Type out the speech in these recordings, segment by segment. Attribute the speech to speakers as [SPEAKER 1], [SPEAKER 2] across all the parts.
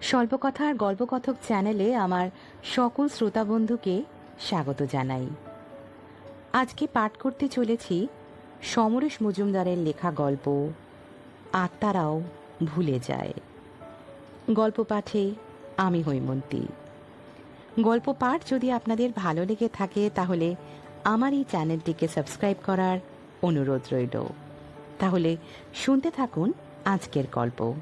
[SPEAKER 1] স্বল্পকথার গল্পকথক চ্যানেলে আমার সকল শ্রোতা বন্ধুকে স্বাগত জানাই। আজকে পাঠ করতে চলেছি সমরেশ মজুমদারের লেখা গল্প, আত্মারাও ভুলে যায়। গল্প পাঠে আমি হৈমন্তী। গল্প পাঠ যদি আপনাদের ভালো লেগে থাকে, তাহলে আমার এই চ্যানেলটিকে সাবস্ক্রাইব করার অনুরোধ রইল। তাহলে শুনতে থাকুন আজকের গল্প।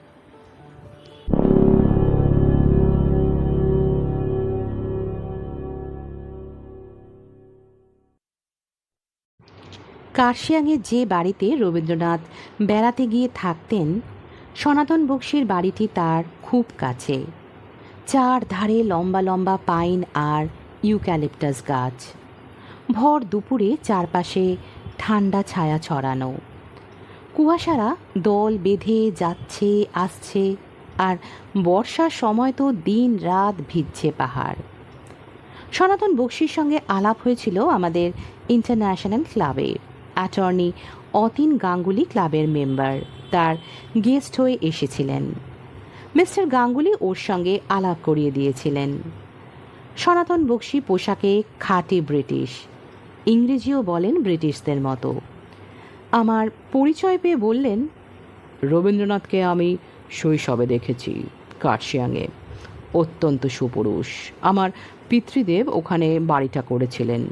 [SPEAKER 1] কার্শিয়াংয়ের যে বাড়িতে রবীন্দ্রনাথ বেড়াতে গিয়ে থাকতেন, সনাতন বক্সির বাড়িটি তার খুব কাছে। চার ধারে লম্বা লম্বা পাইন আর ইউক্যালিপটাস গাছ। ভর দুপুরে চারপাশে ঠান্ডা ছায়া ছড়ানো। কুয়াশারা দল বেঁধে যাচ্ছে, আসছে, আর বর্ষার সময় তো দিন রাত ভিজছে পাহাড়। সনাতন বক্সির সঙ্গে আলাপ হয়েছিল আমাদের ইন্টারন্যাশনাল ক্লাবে। অ্যাটর্নি অতীন গাঙ্গুলি ক্লাবের মেম্বার। তার গেস্ট হয়ে এসেছিলেন। মিস্টার গাঙ্গুলি ওর সঙ্গে আলাপ করিয়ে দিয়েছিলেন। সনাতন বক্সি পোশাকে খাঁটি ব্রিটিশ। ইংরেজিও বলেন ব্রিটিশদের মতো। আমার পরিচয় পেয়ে বললেন, রবীন্দ্রনাথকে আমি শৈশবে দেখেছি কার্শিয়াংয়ে অত্যন্ত সুপুরুষ। আমার পিতৃদেব ওখানে বাড়িটা করেছিলেন।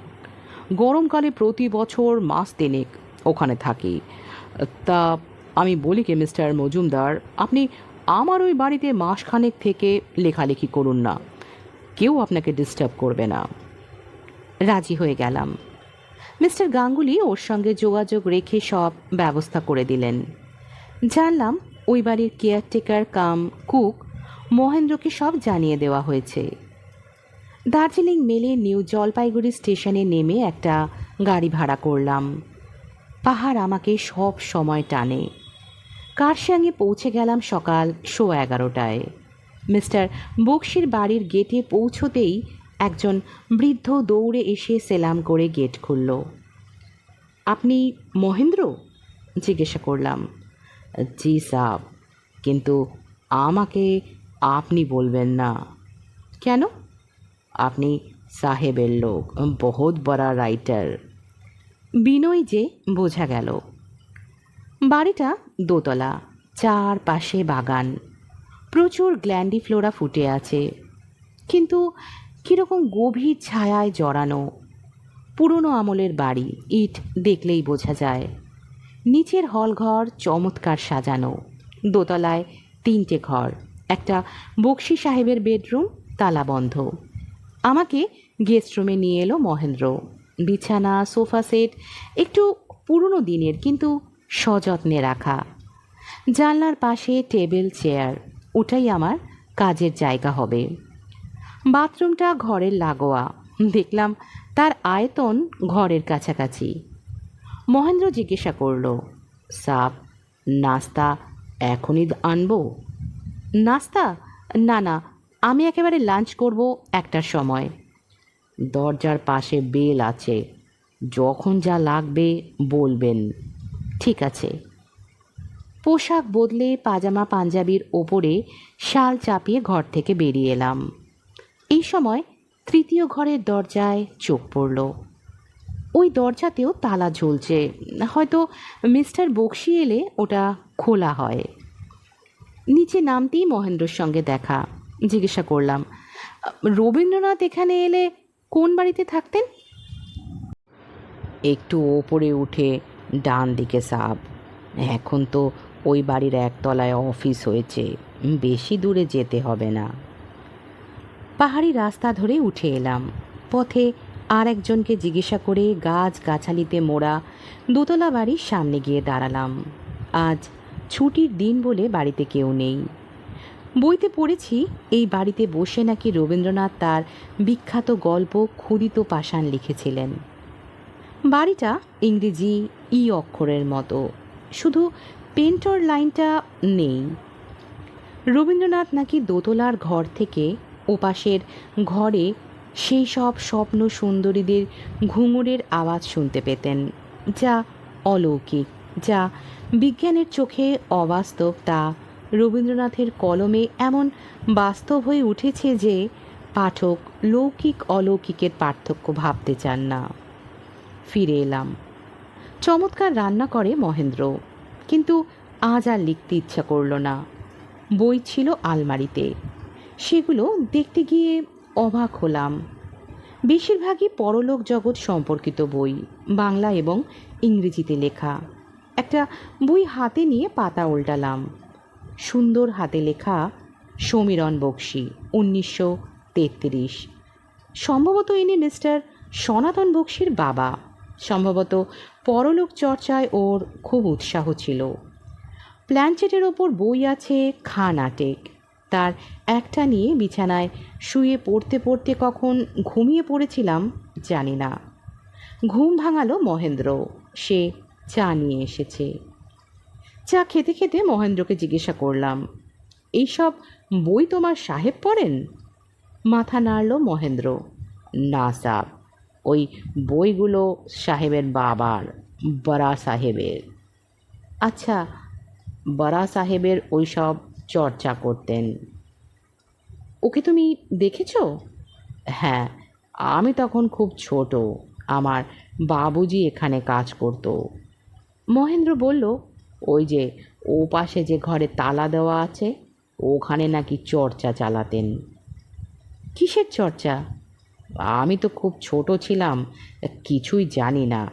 [SPEAKER 1] গরমকালে প্রতি বছর মাস তিনেক ওখানে থাকি। তা আমি বলি কি, মিস্টার মজুমদার, আপনি আমার ওই বাড়িতে মাসখানেক থেকে লেখালেখি করুন না। কেউ আপনাকে ডিস্টার্ব করবে না। রাজি হয়ে গেলাম। মিস্টার গাঙ্গুলি ওর সঙ্গে যোগাযোগ রেখে সব ব্যবস্থা করে দিলেন। জানলাম ওই বাড়ির কেয়ারটেকার কাম কুক মহেন্দ্রকে সব জানিয়ে দেওয়া হয়েছে। দার্জিলিং মেলে নিউ জলপাইগুড়ি স্টেশনে নেমে একটা গাড়ি ভাড়া করলাম। পাহাড় আমাকে সব সময় টানে। কারশিয়াংয়ে পৌঁছে গেলাম সকাল শো এগারোটায়। মিস্টার বক্সির বাড়ির গেটে পৌঁছতেই একজন বৃদ্ধ দৌড়ে এসে সেলাম করে গেট খুলল। আপনি মহেন্দ্র? জিজ্ঞাসা করলাম। জি সাব, কিন্তু আমাকে আপনি বলবেন না। কেন? আপনি সাহেবের লোক, বহুত বড় রাইটার বিনয় যে বোঝা গেল। বাড়িটা দোতলা চার পাশে বাগান। প্রচুর গ্ল্যান্ডি ফ্লোরা ফুটে আছে। কিন্তু কীরকম গভীর ছায়ায় জড়ানো। পুরনো আমলের বাড়ি, ইট দেখলেই বোঝা যায়। নিচের হলঘর চমৎকার সাজানো। দোতলায় তিনটে ঘর, একটা বক্সি সাহেবের বেডরুম তালা বন্ধ আমাকে গেস্ট রুমে নিয়ে এলো মহেন্দ্র। বিছানা, সোফা সেট, একটু পুরনো দিনের কিন্তু সযত্নে রাখা। জানলার পাশে টেবিল, চেয়ার, ওটাই আমার কাজের জায়গা হবে। বাথরুমটা ঘরের লাগোয়া। দেখলাম তার আয়তন ঘরের কাছাকাছি। মহেন্দ্র জিজ্ঞাসা করল, সাপ, নাস্তা এখনই আনব? নাস্তা? না না আমি একেবারে লাঞ্চ করব একটার সময়। দরজার পাশে বেল আছে। যখন যা লাগবে বলবেন। ঠিক আছে। পোশাক বদলে পাজামা পাঞ্জাবির ওপরে শাল চাপিয়ে ঘর থেকে বেরিয়ে এলাম। এই সময় তৃতীয় ঘরের দরজায় চোখ পড়ল। ওই দরজাতেও তালা ঝুলছে। হয়তো মিস্টার বক্সি এলে ওটা খোলা হয়। নিচে নামতেই মহেন্দ্রর সঙ্গে দেখা। জিজ্ঞাসা করলাম। রবীন্দ্রনাথ এখানে এলে কোন বাড়িতে থাকতেন? একটু ওপরে উঠে ডান দিকে সাব এখন তো ওই বাড়ির একতলায় অফিস হয়েছে। বেশি দূরে যেতে হবে না। পাহাড়ি রাস্তা ধরে উঠে এলাম। পথে আর একজনকে জিজ্ঞাসা করে গাছ গাছালিতে মোড়া দোতলা বাড়ির সামনে গিয়ে দাঁড়ালাম। আজ ছুটির দিন বলে বাড়িতে কেউ নেই। বইতে পড়েছি, এই বাড়িতে বসে নাকি রবীন্দ্রনাথ তার বিখ্যাত গল্প ক্ষুদিত পাষাণ লিখেছিলেন। বাড়িটা ইংরেজি ই অক্ষরের মতো, শুধু পেন্টর লাইনটা নেই। রবীন্দ্রনাথ নাকি দোতলার ঘর থেকে ওপাশের ঘরে সেই সব স্বপ্ন সুন্দরীদের ঘুঙুরের আওয়াজ শুনতে পেতেন, যা অলৌকিক, যা বিজ্ঞানের চোখে অবাস্তব তা রবীন্দ্রনাথের কলমে এমন বাস্তব হয়ে উঠেছে যে পাঠক লৌকিক অলৌকিকের পার্থক্য ভাবতে চান না। ফিরে এলাম। চমৎকার রান্না করে মহেন্দ্র, কিন্তু আজ আর লিখতে ইচ্ছা করল না। বই ছিল আলমারিতে। সেগুলো দেখতে গিয়ে অবাক হলাম। বেশিরভাগই পরলোক জগৎ সম্পর্কিত বই, বাংলা এবং ইংরেজিতে লেখা। একটা বই হাতে নিয়ে পাতা উল্টালাম। সুন্দর হাতে লেখা সমীরণ বক্সি, উনিশশো তেত্রিশ। সম্ভবত ইনি মিস্টার সনাতন বক্সির বাবা। সম্ভবত পরলোক চর্চায় ওর খুব উৎসাহ ছিল। প্ল্যানচেটের ওপর বই আছে খা নাটেক তার একটা নিয়ে বিছানায় শুয়ে পড়তে পড়তে কখন ঘুমিয়ে পড়েছিলাম জানি না। ঘুম ভাঙালো মহেন্দ্র। সে চা নিয়ে এসেছে। চা খেতে খেতে মহেন্দ্রকে জিজ্ঞাসা করলাম, এইসব বই তোমার সাহেব পড়েন? মাথা নাড়ল মহেন্দ্র, না সাব ওই বইগুলো সাহেবের বাবার, বড়া সাহেবের। আচ্ছা বড়া সাহেবের ওই সব চর্চা করতেন। ওকে তুমি দেখেছ? হ্যাঁ আমি তখন খুব ছোট, আমার বাবুজি এখানে কাজ করতো। মহেন্দ্র বলল ওই যে ও পাশে যে ঘরে তালা দেওয়া আছে, ওখানে নাকি চর্চা চালাতেন। কিসের চর্চা? আমি তো খুব ছোট ছিলাম, কিছুই জানি না।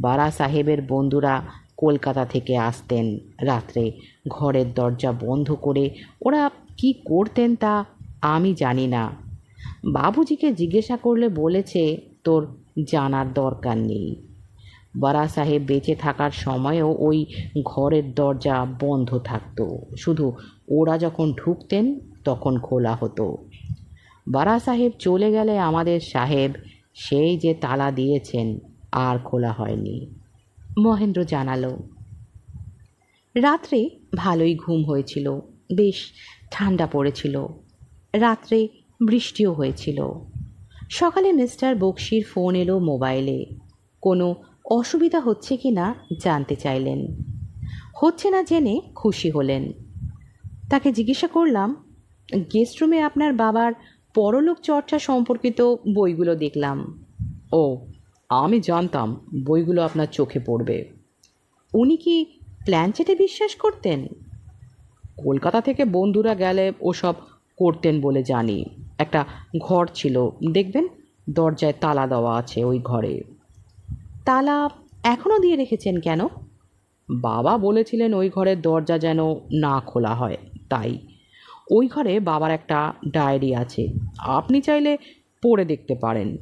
[SPEAKER 1] বারা সাহেবের বন্ধুরা কলকাতা থেকে আসতেন রাত্রে, ঘরের দরজা বন্ধ করে ওরা কি করতেন তা আমি জানি না। বাবুজিকে জিজ্ঞাসা করলে বলেছে, তোর জানার দরকার নেই। বারা সাহেব বেঁচে থাকার সময়ও ওই ঘরের দরজা বন্ধ থাকতো। শুধু ওরা যখন ঢুকতেন, তখন খোলা হতো। বারা সাহেব চলে গেলে আমাদের সাহেব সেই যে তালা দিয়েছেন, আর খোলা হয়নি। মহেন্দ্র জানালো, রাত্রে ভালোই ঘুম হয়েছিল, বেশ ঠান্ডা পড়েছিল। রাত্রে বৃষ্টিও হয়েছিল। সকালে মিস্টার বক্সির ফোন এলো মোবাইলে। কোনো অসুবিধা হচ্ছে কি না জানতে চাইলেন। হচ্ছে না জেনে খুশি হলেন। তাকে জিজ্ঞাসা করলাম, গেস্ট রুমে আপনার বাবার পরলোক চর্চা সম্পর্কিত বইগুলো দেখলাম। ও, আমি জানতাম বইগুলো আপনার চোখে পড়বে। উনি কি প্ল্যানচেটে বিশ্বাস করতেন? কলকাতা থেকে বন্ধুরা গেলে ওসব করতেন বলে জানি। একটা ঘর ছিল, দেখবেন? দরজায় তালা দেওয়া আছে ওই ঘরে। তালা এখনও দিয়ে রেখেছেন কেন? বাবা বলেছিলেন ওই ঘরের দরজা যেন না খোলা হয় তাই। ওই ঘরে বাবার একটা ডায়েরি আছে আপনি চাইলে পড়ে দেখতে পারেন।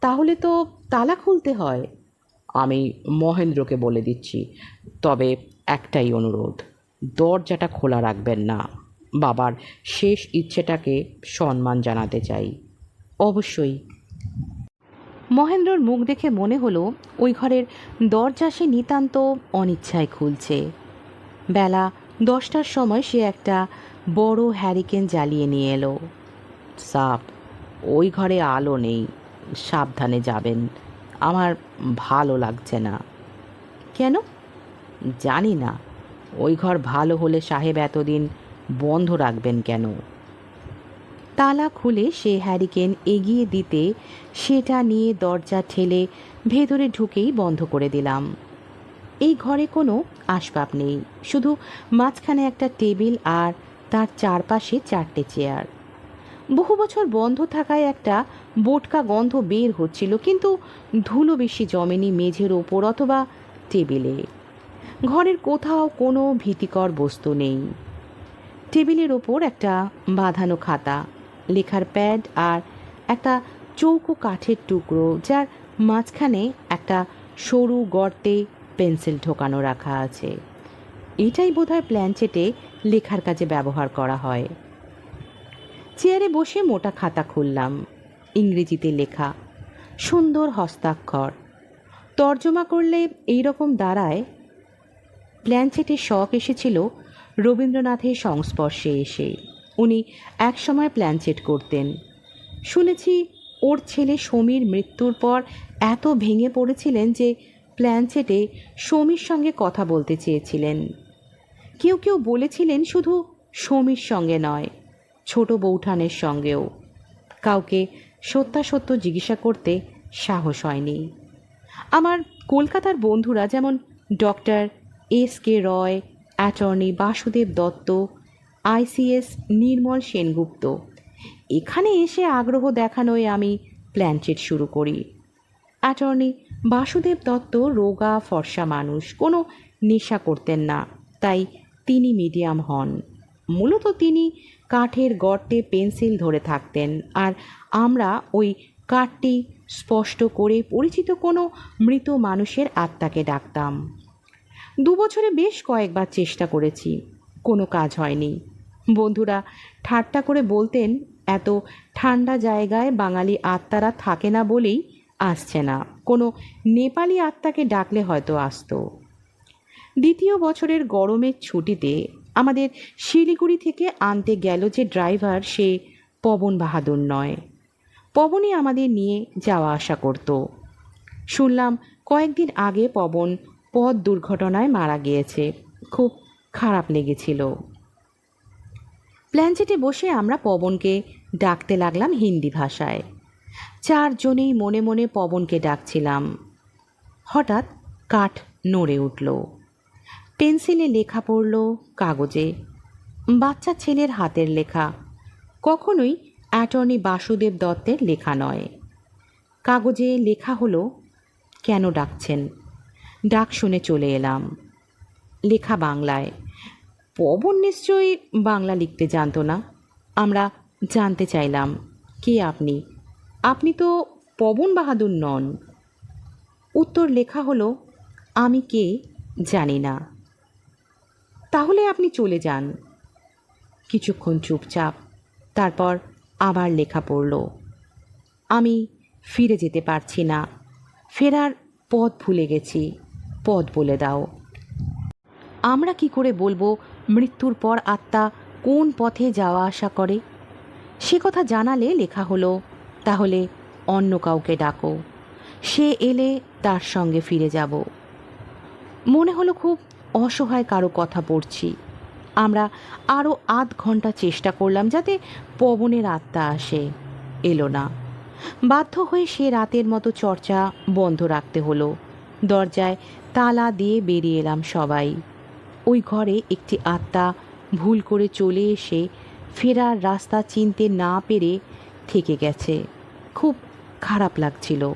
[SPEAKER 1] তাহলে তো তালা খুলতে হয়। আমি মহেন্দ্রকে বলে দিচ্ছি তবে একটাই অনুরোধ দরজাটা খোলা রাখবেন না। বাবার শেষ ইচ্ছেটাকে সম্মান জানাতে চাই। অবশ্যই। মহেন্দ্রর মুখ দেখে মনে হলো ওই ঘরের দরজা সে নিতান্ত অনিচ্ছায় খুলছে। বেলা দশটার সময় সে একটা বড় হ্যারিকেন জ্বালিয়ে নিয়ে এলো। সাপ ওই ঘরে আলো নেই, সাবধানে যাবেন, আমার ভালো লাগছে না। কেন? জানি না, ওই ঘর ভালো হলে সাহেব এতদিন বন্ধ রাখবেন কেন? তালা খুলে সে হ্যারিকেন এগিয়ে দিতে সেটা নিয়ে দরজা ঠেলে ভেতরে ঢুকেই বন্ধ করে দিলাম। এই ঘরে কোনো আসবাব নেই, শুধু মাঝখানে একটা টেবিল আর তার চারপাশে চারটে চেয়ার। বহু বছর বন্ধ থাকায় একটা বোটকা গন্ধ বের হচ্ছিল, কিন্তু ধুলো বেশি জমেনি মেঝের ওপর অথবা টেবিলে। ঘরের কোথাও কোনো ভীতিকর বস্তু নেই। টেবিলের ওপর একটা বাঁধানো খাতা লেখার প্যাড আর একটা চৌকো কাঠের টুকরো, যার মাঝখানে একটা সরু গর্তে পেন্সিল ঢোকানো রাখা আছে। এটাই বোধহয় প্ল্যানচেটে লেখার কাজে ব্যবহার করা হয়। চেয়ারে বসে মোটা খাতা খুললাম, ইংরেজিতে লেখা, সুন্দর হস্তাক্ষর। তর্জমা করলে এই রকম দাঁড়ায়। প্ল্যানচেটের শখ এসেছিল রবীন্দ্রনাথের সংস্পর্শে এসে। উনি একসময় প্ল্যানচেট করতেন। শুনেছি ওর ছেলে সমীর মৃত্যুর পর এত ভেঙে পড়েছিলেন যে প্ল্যানচেটে সমীর সঙ্গে কথা বলতে চেয়েছিলেন। কেউ কেউ বলেছিলেন শুধু সমীর সঙ্গে নয়, ছোট বৌঠানের সঙ্গেও। কাউকে সত্যাসত্য জিজ্ঞাসা করতে সাহস হয়নি। আমার কলকাতার বন্ধুরা যেমন doctor S K Roy, attorney Basudeb Dutta ICS Nirmal Sengupta. এখানে এসে আগ্রহ দেখানোয় আমি প্ল্যানচেট শুরু করি। অ্যাটর্নি, বাসুদেব দত্ত রোগা, ফর্সা মানুষ, কোনো নেশা করতেন না, তাই তিনি মিডিয়াম হন। মূলত তিনি কাঠের গর্তে পেন্সিল ধরে থাকতেন, আর আমরা ওই কাঠটি স্পষ্ট করে পরিচিত কোনো মৃত মানুষের আত্মাকে ডাকতাম। দু বছরে বেশ কয়েকবার চেষ্টা করেছি, কোনো কাজ হয়নি। বন্ধুরা, ঠাট্টা করে বলতেন, এত ঠান্ডা জায়গায় বাঙালি আত্মারা থাকে না বলেই আসছে না। কোনো নেপালি আত্মাকে ডাকলে হয়তো আসতো। দ্বিতীয় বছরের গরমের ছুটিতে আমাদের শিলিগুড়ি থেকে আনতে গেল যে ড্রাইভার, সে পবন বাহাদুর নয়। পবনই আমাদের নিয়ে যাওয়া আসা করত। শুনলাম কয়েকদিন আগে পবন পথ দুর্ঘটনায় মারা গিয়েছে। খুব খারাপ লেগেছিল। প্ল্যানচেটে বসে আমরা পবনকে ডাকতে লাগলাম হিন্দি ভাষায়। চারজনেই মনে মনে পবনকে ডাকছিলাম। হঠাৎ কাঠ নড়ে উঠল। পেন্সিলে লেখা পড়ল কাগজে, বাচ্চা ছেলের হাতের লেখা। কখনোই অ্যাটর্নি বাসুদেব দত্তের লেখা নয়। কাগজে লেখা হলো, কেন ডাকছেন? ডাক শুনে চলে এলাম। লেখা বাংলায় পবন নিশ্চয়ই বাংলা লিখতে জানতো না। আমরা জানতে চাইলাম, কে আপনি? আপনি তো পবন বাহাদুর নন। উত্তর লেখা হলো, আমি কে জানি না। তাহলে আপনি চলে যান। কিছুক্ষণ চুপচাপ, তারপর আবার লেখা পড়ল, আমি ফিরে যেতে পারছি না। ফেরার পথ ভুলে গেছি, পথ বলে দাও। আমরা কি করে বলব মৃত্যুর পর আত্মা কোন পথে যাওয়া আসা করে? সে কথা জানালে লেখা হলো, তাহলে অন্য কাউকে ডাকো। সে এলে তার সঙ্গে ফিরে যাব। মনে হলো খুব অসহায় কারও কথা পড়ছি। আমরা আরও আধ ঘণ্টা চেষ্টা করলাম যাতে পবনের আত্মা আসে, এলো না। বাধ্য হয়ে সে রাতের মতো চর্চা বন্ধ রাখতে হলো। দরজায় তালা দিয়ে বেরিয়ে এলাম সবাই। ওই ঘরে একটি আত্মা ভুল করে চলে এসে ফেরার রাস্তা চিনতে না পেরে থেকে গেছে। খুব খারাপ লাগছিল।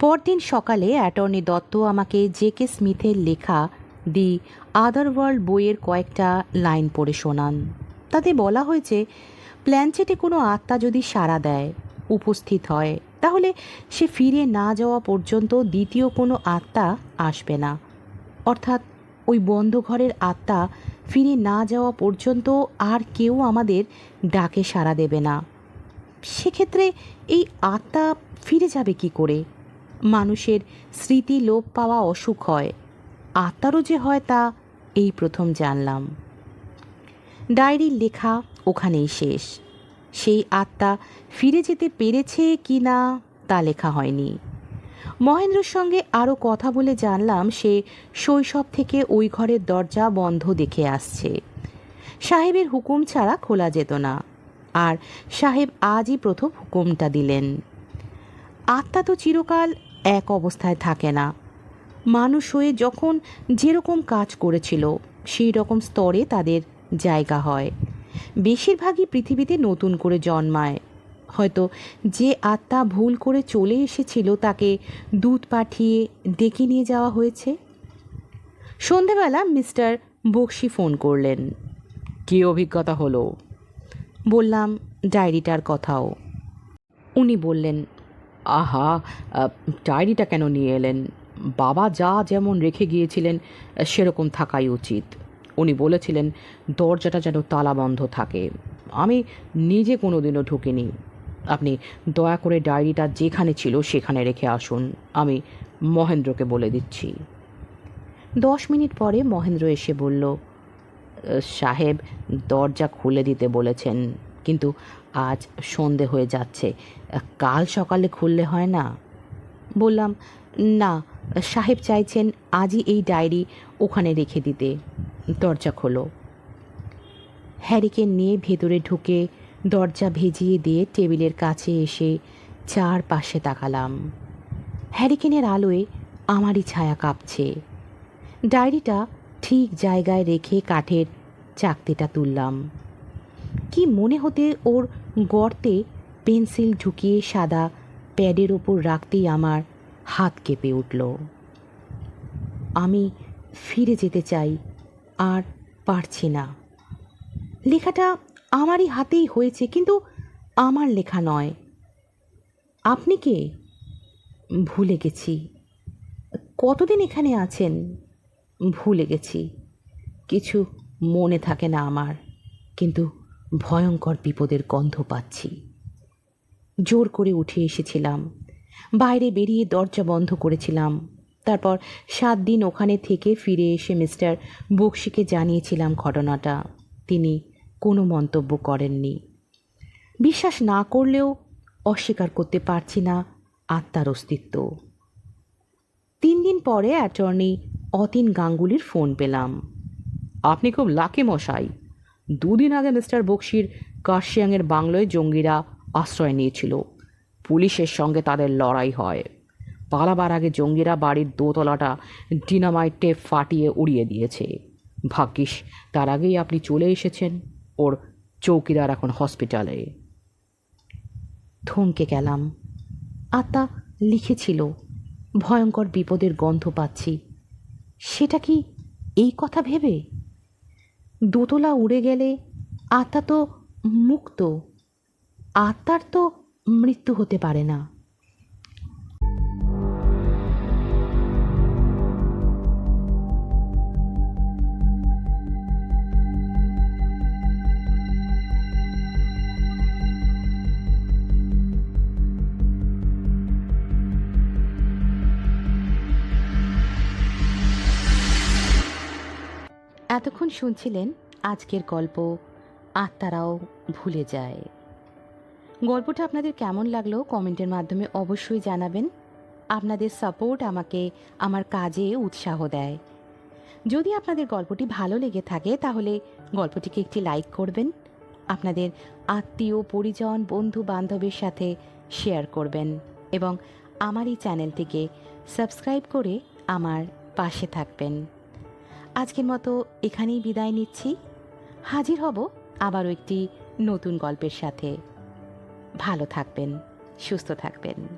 [SPEAKER 1] পরদিন সকালে অ্যাটর্নি দত্ত আমাকে জে কে স্মিথের লেখা দি আদার ওয়ার্ল্ড বইয়ের কয়েকটা লাইন পড়ে শোনান। তাতে বলা হয়েছে প্ল্যানচেটে কোনো আত্মা যদি সাড়া দেয়, উপস্থিত হয়, তাহলে সে ফিরে না যাওয়া পর্যন্ত দ্বিতীয় কোনো আত্মা আসবে না। অর্থাৎ ওই বন্ধ ঘরের আত্মা ফিরে না যাওয়া পর্যন্ত আর কেউ আমাদের ডাকে সাড়া দেবে না। সেক্ষেত্রে এই আত্মা ফিরে যাবে কি করে? মানুষের স্মৃতি লোপ পাওয়া অসুখ হয়। আত্মারও যে হয় তা এই প্রথম জানলাম। ডায়েরির লেখা ওখানেই শেষ। সেই আত্মা ফিরে যেতে পেরেছে কি না তা লেখা হয়নি। মহেন্দ্রর সঙ্গে আরও কথা বলে জানলাম, সে শৈশব থেকে ওই ঘরের দরজা বন্ধ দেখে আসছে। সাহেবের হুকুম ছাড়া খোলা যেত না, আর সাহেব আজই প্রথম হুকুমটা দিলেন। আত্মা তো চিরকাল এক অবস্থায় থাকে না। মানুষ হয়ে যখন যেরকম কাজ করেছিল, সেই রকম স্তরে তাদের জায়গা হয়। বেশিরভাগই পৃথিবীতে নতুন করে জন্মায়। হয়তো যে আত্মা ভুল করে চলে এসেছিল তাকে দুধ পাঠিয়ে ডেকে নিয়ে যাওয়া হয়েছে। সন্ধেবেলা মিস্টার বক্সি ফোন করলেন। কী অভিজ্ঞতা হলো? বললাম ডায়েরিটার কথাও। উনি বললেন আহা আহ, ডায়েরিটা কেন নিয়ে এলেন? বাবা যা যেমন রেখে গিয়েছিলেন সেরকম থাকাই উচিত। উনি বলেছিলেন, দরজাটা যেন তালা বন্ধ থাকে। আমি নিজে কোনো দিনও ঢুকিনি। আপনি দয়া করে ডায়েরিটা যেখানে ছিল সেখানে রেখে আসুন। আমি মহেন্দ্রকে বলে দিচ্ছি। দশ মিনিট পরে মহেন্দ্র এসে বলল, সাহেব, দরজা খুলে দিতে বলেছেন, কিন্তু আজ সন্ধে হয়ে যাচ্ছে। কাল সকালে খুললে হয় না? বললাম, না, সাহেব চাইছেন আজই এই ডায়েরি ওখানে রেখে দিতে। দরজা খোলো। হ্যারিকেন নিয়ে ভেতরে ঢুকে দরজা ভেজিয়ে দিয়ে টেবিলের কাছে এসে চার পাশে তাকালাম। হ্যারিকেনের আলোয় আমারই ছায়া কাঁপছে। ডায়েরিটা ঠিক জায়গায় রেখে কাঠের চাকতিটা তুললাম। কি মনে হতে ওর গর্তে পেন্সিল ঢুকিয়ে সাদা প্যাডের ওপর রাখতেই আমার হাত কেঁপে উঠল। আমি ফিরে যেতে চাই আর পারছি না। লেখাটা আমারই হাতেই হয়েছে, কিন্তু আমার লেখা নয়। আপনি কে? ভুলে গেছি। কতদিন এখানে আছেন? ভুলে গেছি। কিছু মনে থাকে না আমার, কিন্তু ভয়ঙ্কর বিপদের গন্ধ পাচ্ছি। জোর করে উঠে এসেছিলাম। বাইরে বেরিয়ে দরজা বন্ধ করেছিলাম। তারপর সাত দিন ওখানে থেকে ফিরে এসে মিস্টার বক্সিকে জানিয়েছিলাম ঘটনাটা। তিনি কোনো মন্তব্য করেননি। বিশ্বাস না করলেও অস্বীকার করতে পারছি না আত্মার অস্তিত্ব। তিন দিন পরে অ্যাটর্নি অতীন গাঙ্গুলির ফোন পেলাম। আপনি খুব লাকি মশাই। দুদিন আগে মিস্টার বক্সির কার্শিয়াংয়ের বাংলোয় জঙ্গিরা আশ্রয় নিয়েছিল। পুলিশের সঙ্গে তাদের লড়াই হয়। পালাবার আগে জঙ্গিরা বাড়ির দোতলাটা ডিনামাইটে ফাটিয়ে উড়িয়ে দিয়েছে। ভাগ্যিস, তার আগেই আপনি চলে এসেছেন ওর চৌকিদার এখন হসপিটালে। থমকে গেলাম। আত্মা লিখেছিল, ভয়ঙ্কর বিপদের গন্ধ পাচ্ছি। সেটা কি এই কথা ভেবে? দোতলা উড়ে গেলে আত্মা তো মুক্ত। আত্মার তো মৃত্যু হতে পারে না। এতক্ষণ শুনছিলেন আজকের গল্প, আত্মারাও ভুলে যায়। গল্পটা আপনাদের কেমন লাগল কমেন্টের মাধ্যমে অবশ্যই জানাবেন। আপনাদের সাপোর্ট আমাকে আমার কাজে উৎসাহ দেয়। যদি আপনাদের গল্পটি ভালো লেগে থাকে তাহলে গল্পটিকে একটি লাইক করবেন, আপনাদের আত্মীয়, পরিজন, বন্ধু বান্ধবের সাথে শেয়ার করবেন এবং আমার এই চ্যানেলটিকে সাবস্ক্রাইব করে আমার পাশে থাকবেন। আজকের মতো এখানেই বিদায় নিচ্ছি। হাজির হব আবারও একটি নতুন গল্পের সাথে। ভালো থাকবেন, সুস্থ থাকবেন।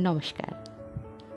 [SPEAKER 1] নমস্কার।